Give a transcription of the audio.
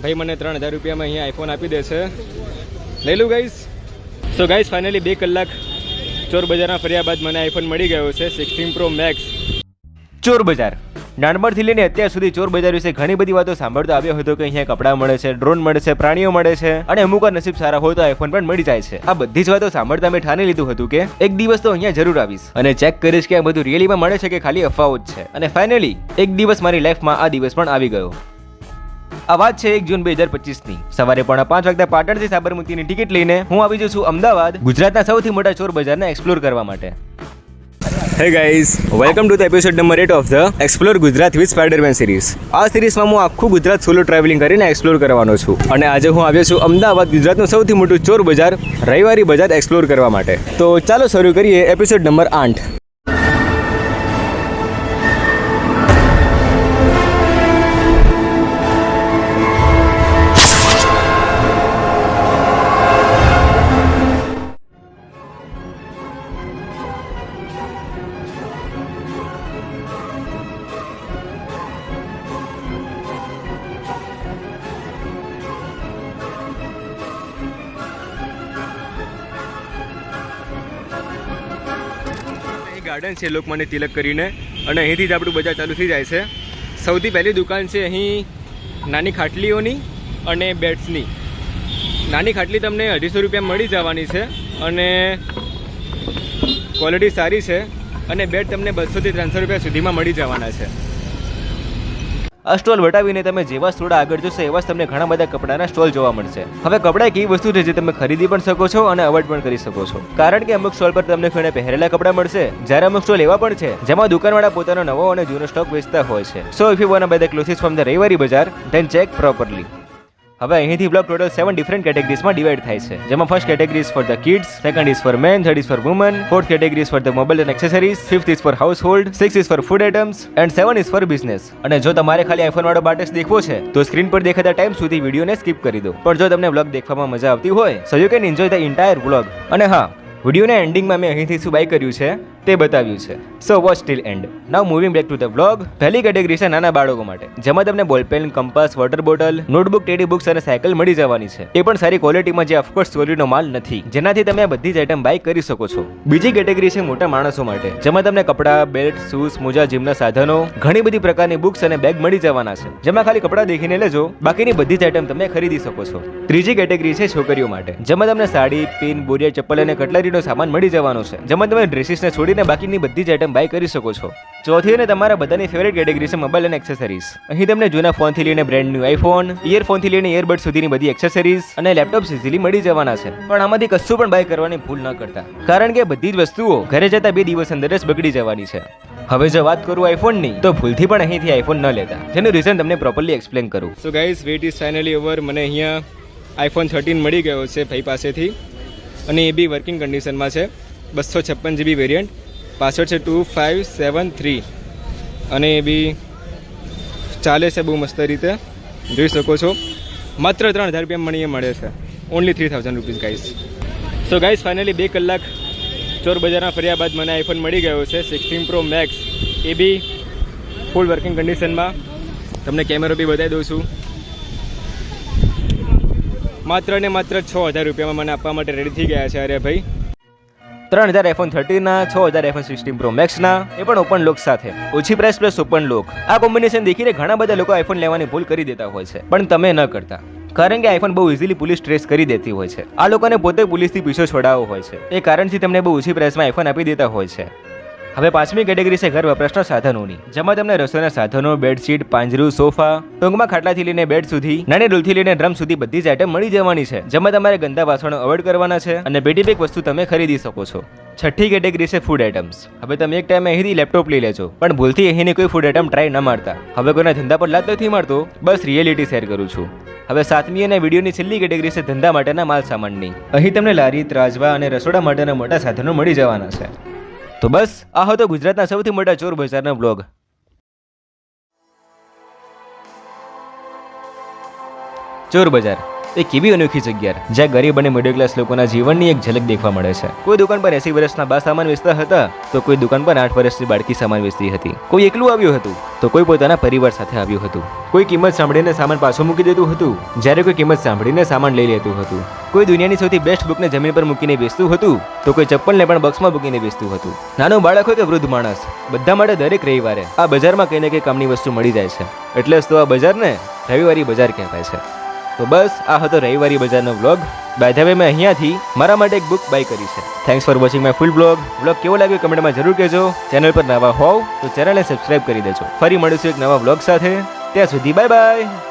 ભાઈ મને ત્રણ હજાર રૂપિયામાં અહીંયા આઈફોન આપી દે છે. લઈ લઉં ગાઈસ સો ગાઈસ ફાઇનલી બે કલાક ચોર બજારમાં ફર્યા બાદ મને આઈફોન મળી ગયો છે સિક્સટીન પ્રો મેક્સ ચોર બજાર. નાનપણથી લઈને અત્યાર સુધી ચોર બજાર વિશે ઘણી બધી વાતો સાંભળતો આવ્યો હતો કે અહીંયા કપડાં મળે છે ડ્રોન મળે છે, પ્રાણીઓ મળે છે. અને અમુક નસીબ સારા હોય તો આઈફોન પણ મળી જાય છે. આ બધી જ વાતો સાંભળતા મેં ઠાની લીધું હતું કે એક દિવસ તો અહીંયા જરૂર આવીશ. અને ચેક કરીશ કે આ બધું રિયલીમાં મળે છે કે ખાલી અફવાઓ જ છે. અને ફાઇનલી એક દિવસ મારી લાઈફમાં આ દિવસ પણ આવી ગયો. આ વાત છે એક જૂન બે હજાર પચીસની સવારે પોણા પાંચ વાગ્યા પાટણથી સાબરમતીની ટિકિટ લઈને હું આવી જઉં છું અમદાવાદ, ગુજરાતના સૌથી મોટા ચોર બજારને એક્સપ્લોર કરવા માટે. Hey guys welcome to the episode number eight of the explore Gujarat with Spiderman series આ સિરીઝમાં હું આખું ગુજરાત સોલો ટ્રાવેલિંગ કરીને એક્સપ્લોર કરવાનો છું. અને આજે હું આવ્યો છું અમદાવાદ, ગુજરાતનું સૌથી મોટું ચોર બજાર, રવિવારી બજાર એક્સપ્લોર કરવા માટે. તો ચાલો શરૂ કરીએ એપિસોડ નંબર આઠ. ગાર્ડન છે લોકમાન્ય તિલક કરીને અને અહીંથી જ આપણું બજાર ચાલુ થઈ જાય છે. સૌથી પહેલી દુકાન છે અહીં નાની ખાટલીઓની અને બેડ્સની. નાની ખાટલી તમને અઢીસો રૂપિયા મળી જવાની છે અને ક્વોલિટી સારી છે અને બેડ તમને બસોથી ત્રણસો રૂપિયા સુધીમાં મળી જવાના છે. આ સ્ટોલ વટાવીને તમે જેવા થોડા આગળ જોશો એવા જ તમને ઘણા બધા કપડાના સ્ટોલ જોવા મળશે. હવે કપડા એક એવી વસ્તુ છે જે તમે ખરીદી પણ શકો છો અને અવોઇડ પણ કરી શકો છો. કારણ કે અમુક સ્ટોલ પર તમને ઘણા પહેરેલા કપડા મળશે. જ્યારે અમુક સ્ટોલ એવા પણ છે, જેમાં દુકાનવાળા પોતાનો નવો અને જૂનો સ્ટોક વેચતા હોય છે. So if you want buy the clothes from the Ravivari Bazaar then check properly હવે અહીંથી બ્લોક ટોટલ સેવન ડિફરન્ટ કેટેગરીઝમાં ડિવાઈડ થાય છે. જેમાં first category is for the kids second is for men third is for woman fourth category is for the mobile and accessories fifth is for household six is for food items and seven is for business અને જો તમારે ખાલી iPhone વાળો બાટેસ દેખવો છે, તો screen પર દેખાતા time સુધી વિડીયોને સ્કીપ કરી દો. પણ જો તમને બ્લોગ દેખવામાં મજા આવતી હોય so you can enjoy the entire blog અને હા, વિડીયોના એન્ડિંગમાં મેં અહીંથી શું બાય કર્યું છે? તે બતાવ્યું છે. So watch still and now moving back to the vlog પહેલી કેટેગરી છે નાના બાળકો માટે, જેમાં તમને ballpen compass water bottle notebook teddy books અને સાયકલ મળી જવાની છે. એ પણ સારી ક્વોલિટીમાં જે ઓફકોર્સ ચોરીનો માલ નથી. જેનાથી તમે આ બધી જ આઈટમ બાય કરી શકો છો. બીજી કેટેગરી છે મોટા માણસો માટે, જેમાં તમને કપડાં બેલ્ટ શૂઝ મોજા જીમના સાધનો, ઘણી બધી પ્રકારની બુક્સ અને બેગ મળી જવાના છે. જેમાં ખાલી કપડાં દેખીને લેજો, બાકીની બધી જ આઈટમ તમે ખરીદી શકો છો. ત્રીજી કેટેગરી છે છોકરીઓ માટે, જેમાં તમને સાડી પિન બોરિયા, ચપ્પલ અને કટલરીનો સામાન મળી જવાનો છે. જેમાં તમે ડ્રેસીસને છોડીને બાકીની બધી જ આઈટમ બાય કરી શકો છો. ચોથી અને તમારા બધાની ફેવરેટ કેટેગરી છે મોબાઈલ અને એક્સેસરીઝ અહીં તમને જૂના ફોનથી લઈને બ્રેન્ડ ન્યુ આઈફોન ઇયરફોનથી લઈને ઇયરબડ સુધીની બધી એક્સેસરીઝ અને લેપટોપ્સ ઇઝીલી મળી જવાના છે. પણ આમાંથી કશું પણ બાય કરવાની ભૂલ ન કરતા. કારણ કે બધી જ વસ્તુઓ ઘરે જતા બે દિવસ અંદર જ બગડી જવાની છે. હવે જો વાત કરું આઈફોનની તો ભૂલથી પણ અહીંથી આઈફોન ન લેતા. જેનું રીઝન તમને પ્રોપરલી એક્સપ્લેન કરું. So guys wait is finally over મને અહીંયા આઈફોન થર્ટીન મળી ગયો છે ભાઈ પાસેથી. અને એ બી વર્કિંગ કન્ડિશનમાં છે. બસો છપ્પન જીબી વેરિયન્ટ પાછળ છે ટુ ફાઇવ સેવન થ્રી. અને એ બી ચાલે છે બહુ મસ્ત રીતે. જોઈ શકો છો. માત્ર ત્રણ હજાર રૂપિયા મને એ મળે છે. Only three thousand rupees guys so guys finally બે કલાક ચોર બજારમાં ફર્યા બાદ મને આઈફોન મળી ગયો છે sixteen pro max A B full working કન્ડિશનમાં તમને કેમેરો બી બતાવી દઉં છું. માત્ર ને માત્ર છ હજાર રૂપિયામાં મને આપવા માટે રેડી થઈ ગયા છે, અરે ભાઈ. ત્રણ હજાર આઈફોન થર્ટીના, છ હજાર આઈફોન સિક્સટીન પ્રો મેક્સના, એ પણ ઓપન લોક સાથે. ઓછી પ્રાઇસ પ્લસ ઓપન લોક આ કોમ્બિનેશન દેખીને ઘણા બધા લોકો આઈફોન લેવાની ભૂલ કરી દેતા હોય છે. પણ તમે ન કરતા. કારણ કે આઈફોન બહુ ઇઝીલી પોલીસ ટ્રેસ કરી દેતી હોય છે. આ લોકોને પોતે પોલીસથી પીછો છોડાવવો હોય છે. એ કારણથી તમને બહુ ઓછી પ્રાઇસમાં આઈફોન આપી દેતા હોય છે. હવે પાંચમી કેટેગરી છે ઘર વપરાશના સાધનોની. જેમાં તમને રસોઈના સાધનો, બેડશીટ, પાંજરું, સોફા, ટૂંકમાં ખાટલાથી લઈને બેડ સુધી, નાની ડોલથી લઈને ડ્રમ સુધી બધી જ આઈટમ મળી જવાની છે. જેમાં તમારે ગંદા વાસણો અવોઇડ કરવાના છે અને પેટી બેક વસ્તુ તમે ખરીદી શકો છો. છઠ્ઠી કેટેગરી છે ફૂડ આઇટમ્સ હવે તમે એક ટાઈમે અહીંથી લેપટોપ લઈ લેજો. પણ ભૂલથી અહીંની કોઈ ફૂડ આઇટમ ટ્રાય ન મારતા. હવે કોઈના ધંધા પર લાત નથી મારતો, બસ રિયલિટી શેર કરું છું. હવે સાતમી અને વિડીયોની છેલ્લી કેટેગરી છે ધંધા માટેના માલ સામાનની અહીં તમને લારી, ત્રાજવા અને રસોડા માટેના મોટા સાધનો મળી જવાના છે. તો બસ આ હતો ગુજરાતના સૌથી મોટા ચોર બજારનો બ્લોગ ચોર બજાર. એ કેવી અનોખી જગ્યા જ્યાં ગરીબ અને મિડલ ક્લાસ લોકોના જીવનની એક ઝલક દેખવા મળે છે. કોઈ દુકાન પર એસી વર્ષના બા સામાન વેચતા હતા, તો કોઈ દુકાન પર આઠ વર્ષની બાળકી સામાન વેચતી હતી. કોઈ એકલું આવ્યું હતું, તો કોઈ પોતાના પરિવાર સાથે આવ્યું હતું. કોઈ કિંમત સાંભળીને સામાન પાછો મૂકી દેતું હતું, જ્યારે કોઈ કિંમત સાંભળીને સામાન લઈ લેતું હતું. કોઈ દુનિયાની સૌથી બેસ્ટ બુકને જમીન પર મૂકીને વેચતું હતું, તો કોઈ ચપ્પલને પણ બોક્સમાં મૂકીને વેચતું હતું. નાનો બાળક હોય કે વૃદ્ધ માણસ, બધા માટે દરેક રવિવારે આ બજારમાં કંઈ ને કંઈ કામની વસ્તુ મળી જાય છે. એટલે તો આ બજારને રવિવારી બજાર કહેવાય છે. તો બસ, આ હતો રવિવારી બજારનો વ્લોગ બાય ધ વે મેં અહીંયાથી મારા માટે એક બુક બાય કરી છે. Thanks for watching my full blog blog કેવો લાગ્યો કમેન્ટમાં જરૂર કહેજો. ચેનલ પર નવા હોવ તો ચેનલને સબસ્ક્રાઈબ કરી દેજો. ફરી મળીશું એક નવા વ્લોગ સાથે. ત્યાં સુધી બાય બાય